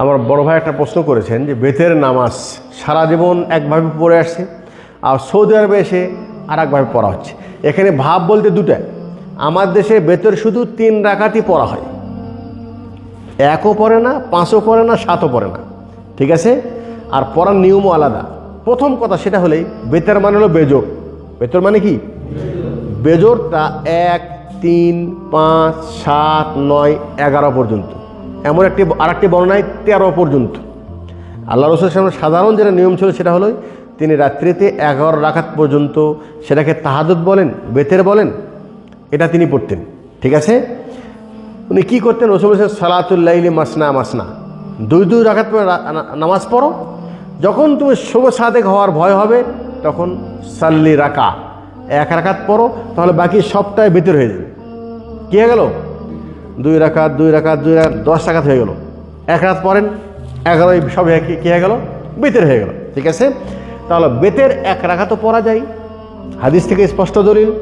আমার বড় ভাই একটা প্রশ্ন করেছেন যে বেতের নামাজ সারা জীবন একভাবে পড়ে আসছে আর সৌদি আরবে এসে আর একভাবে পড়া হচ্ছে। এখানে ভাব বলতে দুটা। আমার দেশে বেতের শুধু তিন রাকাতই পড়া হয়। একও পড়ে না, পাঁচও পড়ে না, সাতও পড়ে না। ঠিক আছে? আর পড়ার নিয়মও আলাদা। প্রথম কথা সেটা হলেই বেতের মানে হলো বেজোর বেতর মানে কি? বেজোরটা এক, তিন, পাঁচ, সাত, নয়, এগারো পর্যন্ত। এমন একটি আর একটি বর্ণায় তেরো পর্যন্ত। আল্লাহ রসুলের সামনে সাধারণ যেটা নিয়ম ছিল সেটা হলো, তিনি রাত্রিতে এগারো রাখাত পর্যন্ত সেটাকে তাহাদুত বলেন, বেতের বলেন, এটা তিনি পড়তেন। ঠিক আছে? উনি কী করতেন? রসুল বলছেন সালাতুল্লাইলি মাসনা মাসনা। দুই দুই রাখাত নামাজ পড়ো। যখন তুমি শুভ সাদেক হওয়ার ভয় হবে, তখন সাল্লি রাকা। এক রাখাত পড়ো, তাহলে বাকি সবটাই বেতর হয়ে যাবে। কী হয়ে গেল? দুই রাকাত দুই রাকাত দুই রাকাত, দশ রাকাত হয়ে গেল। এক রাত পড়েন এগারোই সব কি- হয়ে গেল? বেতের হয়ে গেল, ঠিক আছে? তাহলে বেতের এক রাখাতও পড়া যায়, হাদিস থেকে স্পষ্ট দলিল।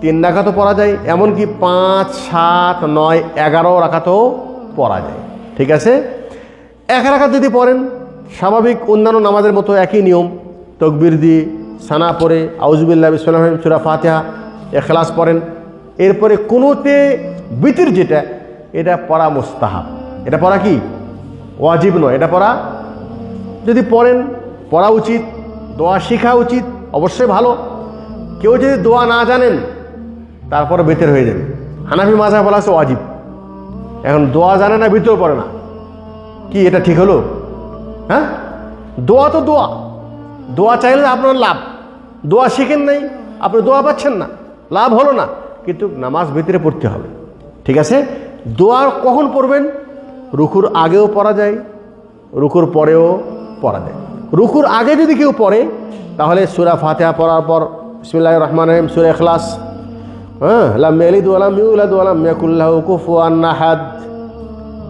তিন রাখাতও পড়া যায়, এমনকি পাঁচ, সাত, নয়, এগারো রাখাতেও পড়া যায়, ঠিক আছে? এক রাখাত যদি পড়েন, স্বাভাবিক অন্যান্য নামাজের মতো একই নিয়ম, তকবির দিয়ে সানা পড়ে আউজবিল্লা বিসলাম সুরা ফাতেহা, এখলাস পড়েন। এরপরে কোনোতে বিতির যেটা, এটা পড়া মোস্তাহাব। এটা পড়া কি? ওয়াজিব নয়, এটা পড়া যদি পড়েন, পড়া উচিত, দোয়া শেখা উচিত, অবশ্যই ভালো। কেউ যদি দোয়া না জানেন, তারপরে বেতের হয়ে যাবে। হানাফি মাঝা বলা আছে ওয়াজিব। এখন দোয়া জানে না ভিতর পড়ে না। কি, এটা ঠিক হলো? হ্যাঁ? দোয়া তো দোয়া। দোয়া চাইলে আপনার লাভ। দোয়া শিখেন নাই, আপনি দোয়া পাচ্ছেন না। লাভ হলো না, কিন্তু নামাজ ভিতরে পড়তে হবে। ঠিক আছে? দোয়া কখন পড়বেন? রুকুর আগেও পড়া যায়, রুকুর পরেও পড়া যায়। রুকুর আগে যদি কেউ পড়ে, তাহলে সুরা ফাতেহা পড়ার পর বিসমিল্লাহ রহমান রহিম, সুরা এখলাস হ্যাঁ কুফুয়ান আহাদ।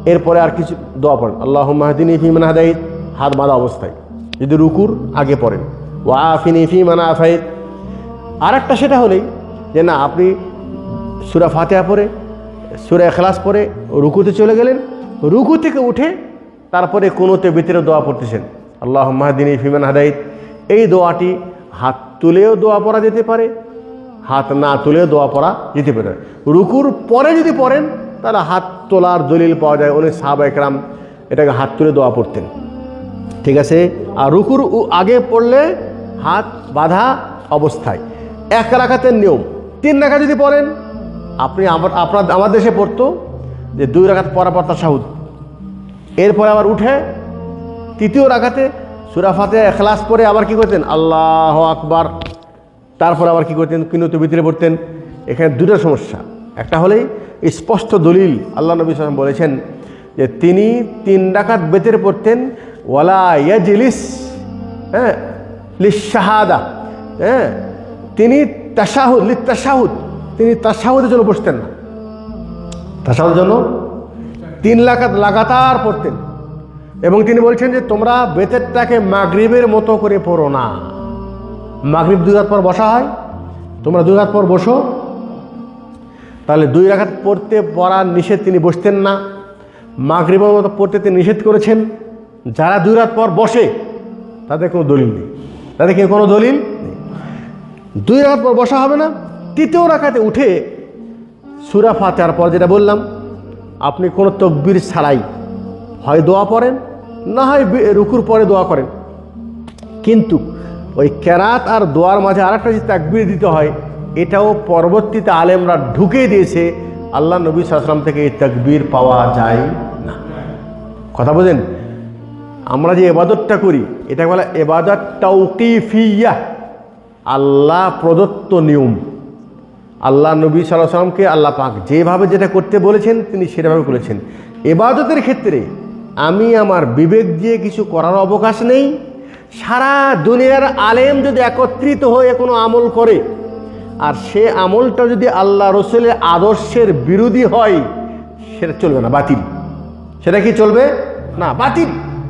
এরপরে আর কিছু দোয়া পড়েন। আল্লাহ মাহদিনী ফিমান হাদাইত, হাত বাঁধা অবস্থায়। যদি রুকুর আগে পড়েন। ও আফিনি ফিমান আফাইত। আর একটা সেটা হলেই যে না, আপনি সুরা ফাতেহা পড়ে সুরা এখলাস পরে রুকুতে চলে গেলেন। রুকু থেকে উঠে তারপরে কোনোতে ভিতরে দোয়া পড়তেছেন। আল্লাহ মাহদিনী ফিমান হাদাইত। এই দোয়াটি হাত তুলেও দোয়া পড়া যেতে পারে, হাত না তুলেও দোয়া পড়া যেতে পারে। রুকুর পরে যদি পড়েন, তাহলে হাত তোলার দলিল পাওয়া যায়। উনি সাহাবা একরাম এটাকে হাত তুলে দোয়া পড়তেন। ঠিক আছে? আর রুকুর আগে পড়লে হাত বাঁধা অবস্থায়। এক রাখাতের নিয়ম। তিন রাখা যদি পড়েন আপনি আমার আপনার আমার দেশে পড়তো যে দুই রাখাত পরা পর তাসাহুদ এরপরে আবার উঠে তৃতীয় রাখাতে সুরাফাতে এখলাস পরে আবার কি করতেন? আল্লাহ আকবার। তারপর আবার কি করতেন? কিনুতে ভিতরে পড়তেন। এখানে দুটো সমস্যা। একটা হলেই স্পষ্ট দলিল আল্লাহ নবী সালাম বলেছেন যে তিনি তিন ডাকাত বেতের পড়তেন, ওয়ালা ইয়াজিলিস হ্যাঁ লিশাহাদা হ্যাঁ তিনি তাসাহুদ লি তাসাহুদ তিনি তাসাহুদের জন্য বসতেন। না তাসাহুদের জন্য তিন লাখাত লাগাতার পড়তেন। এবং তিনি বলছেন যে, তোমরা বেতেরটাকে মাগরিবের মতো করে পড়ো না। মাগরিব দুই রাত পর বসা হয়। তোমরা দুই রাত পর বসো। তাহলে দুই রাখাত পড়তে পড়ার নিষেধ তিনি বসতেন না। মাগরিবের মতো পড়তে তিনি নিষেধ করেছেন। যারা দুই রাত পর বসে, তাদের কোনো দলিল নেই। তাদের কি কোনো দলিল নেই? দুই রাত পর বসা হবে না? তৃতীয় রাখাতে উঠে সুরা ফাতেহার পর যেটা বললাম, আপনি কোনো তকবির ছাড়াই হয় দোয়া পড়েন, না হয় রুকুর পরে দোয়া করেন। কিন্তু ওই কেরাত আর দোয়ার মাঝে আরেকটা যে তাকবির দিতে হয়, এটাও পরবর্তীতে আলেমরা ঢুকে দিয়েছে, আল্লাহ নবী সাল্লাম থেকে এই তাকবির পাওয়া যায় না। কথা বোঝেন? আমরা যে এবাদতটা করি এটা বলে এবাদত তৌকিফিয়া আল্লাহ প্রদত্ত নিয়ম। আল্লাহ নবী সাল্লাহ সাল্লামকে আল্লাহ পাক যেভাবে যেটা করতে বলেছেন, তিনি সেভাবে করেছেন। এবাদতের ক্ষেত্রে আমি আমার বিবেক দিয়ে কিছু করার অবকাশ নেই। সারা দুনিয়ার আলেম যদি একত্রিত হয়ে কোনো আমল করে, আর সে আমলটা যদি আল্লাহ রসুলের আদর্শের বিরোধী হয়, সেটা চলবে না, বাতিল। সেটা কি চলবে? না, বাতিল।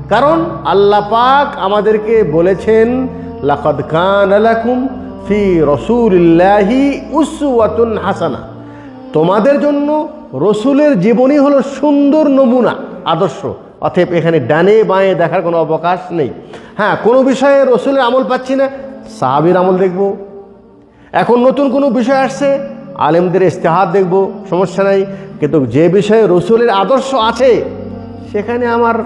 কারণ আল্লাহ পাক আমাদেরকে বলেছেন, লাকাদ কান লাকুম ফি রসুলিল্লাহি উসওয়াতুন হাসানা। তোমাদের জন্য রসুলের জীবনী হলো সুন্দর নমুনা, আদর্শ। অতএব এখানে ডানে বাঁয়ে দেখার কোনো অবকাশ নেই। হ্যাঁ কোনো বিষয়ে রসুলের আমল পাচ্ছি না, সাহাবির আমল দেখব। এখন নতুন কোনো বিষয় আসছে, আলেমদের ইস্তেহার দেখব, সমস্যা নাই। কিন্তু যে বিষয়ে রসুলের আদর্শ আছে, সেখানে আমার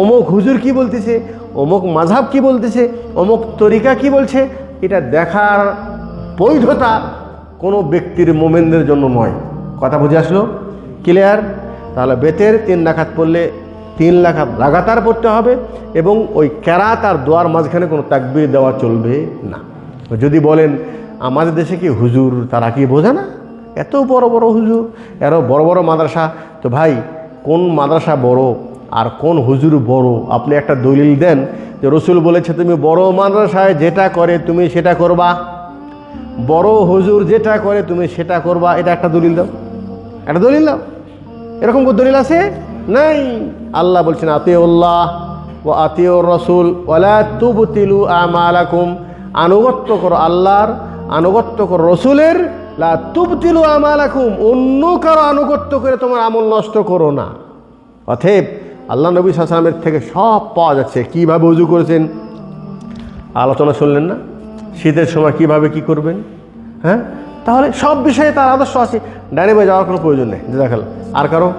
অমুক হুজুর কি বলতেছে, অমুক মাঝাব কি বলতেছে, অমুক তরিকা কি বলছে এটা দেখার বৈধতা কোনো ব্যক্তির মোমেনদের জন্য নয়। কথা বুঝে আসলো? ক্লিয়ার তাহলে বেতের তিন রাখাত পড়লে তিন রাখাত লাগাতার পড়তে হবে এবং ওই ক্যারাত আর দোয়ার মাঝখানে কোনো তাকবির দেওয়া চলবে না। যদি বলেন, আমাদের দেশে কি হুজুর তারা কি বোঝে না? এত বড় বড় হুজুর, এরও বড় বড় মাদ্রাসা। তো ভাই, কোন মাদ্রাসা বড়? আর কোন হুজুর বড়? আপনি একটা দলিল দেন যে রসুল বলেছে, তুমি বড় মাদ্রাসায় যেটা করে তুমি সেটা করবা। বড় হুজুর যেটা করে তুমি সেটা করবা। এটা একটা দলিল দাও। একটা দলিল দাও। এরকম দলিল আছে? নাই। আল্লাহ বলছেন, আতিউল্লাহ ও আতিউর রসুল ওলা তুবতিলু আমালাকুম। আনুগত্য করো আল্লাহর, আনুগত্য করো রসুলের। লা তুবতিলু আমালাকুম। অন্য কারও আনুগত্য করে তোমার আমল নষ্ট করো না। অথেব আল্লাহ নবী সালামের থেকে সব পাওয়া যাচ্ছে। কীভাবে উজু করেছেন? আলোচনা শুনলেন না? শীতের সময় কীভাবে কি করবেন? হ্যাঁ? তাহলে সব বিষয়ে তার আদর্শ আছে। বাই যাওয়ার কোনো প্রয়োজন নেই। দেখাল আর কারও?